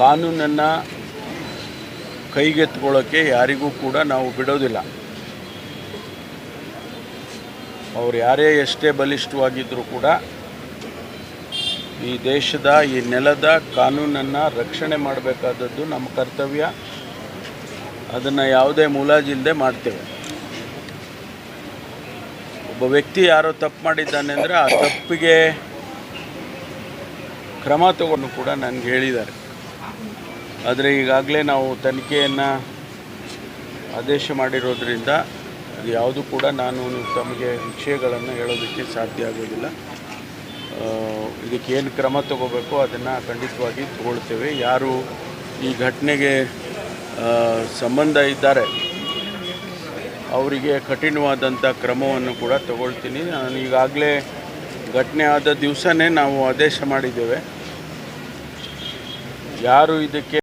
ಕಾನೂನನ್ನು ಕೈಗೆತ್ಕೊಳ್ಳೋಕ್ಕೆ ಯಾರಿಗೂ ಕೂಡ ನಾವು ಬಿಡೋದಿಲ್ಲ. ಅವ್ರು ಯಾರೇ ಎಷ್ಟೇ ಬಲಿಷ್ಠವಾಗಿದ್ದರೂ ಕೂಡ ಈ ದೇಶದ, ಈ ನೆಲದ ಕಾನೂನನ್ನು ರಕ್ಷಣೆ ಮಾಡಬೇಕಾದದ್ದು ನಮ್ಮ ಕರ್ತವ್ಯ. ಅದನ್ನು ಯಾವುದೇ ಮುಲಾಜಿಲ್ಲದೆ ಮಾಡ್ತೇವೆ. ಒಬ್ಬ ವ್ಯಕ್ತಿ ಯಾರೋ ತಪ್ಪು ಮಾಡಿದ್ದಾನೆ ಅಂದರೆ ಆ ತಪ್ಪಿಗೆ ಕ್ರಮ ತಗೊಂಡು ಕೂಡ ನನಗೆ ಹೇಳಿದ್ದಾರೆ. ಆದರೆ ಈಗಾಗಲೇ ನಾವು ತನಿಖೆಯನ್ನು ಆದೇಶ ಮಾಡಿರೋದ್ರಿಂದ ಅದು ಯಾವುದು ಕೂಡ ನಾನು ತಮಗೆ ವಿಷಯಗಳನ್ನು ಹೇಳೋದಕ್ಕೆ ಸಾಧ್ಯ ಆಗೋದಿಲ್ಲ. ಇದಕ್ಕೇನು ಕ್ರಮ ತಗೋಬೇಕು ಅದನ್ನು ಖಂಡಿತವಾಗಿ ತಗೊಳ್ತೇವೆ. ಯಾರು ಈ ಘಟನೆಗೆ ಸಂಬಂಧ ಇದ್ದಾರೆ, ಅವರಿಗೆ ಕಠಿಣವಾದಂಥ ಕ್ರಮವನ್ನು ಕೂಡ ತಗೊಳ್ತೀನಿ. ನಾನು ಈಗಾಗಲೇ ಘಟನೆ ಆದ ದಿವಸನೇ ನಾವು ಆದೇಶ ಮಾಡಿದ್ದೇವೆ. ಯಾರು ಇದಕ್ಕೆ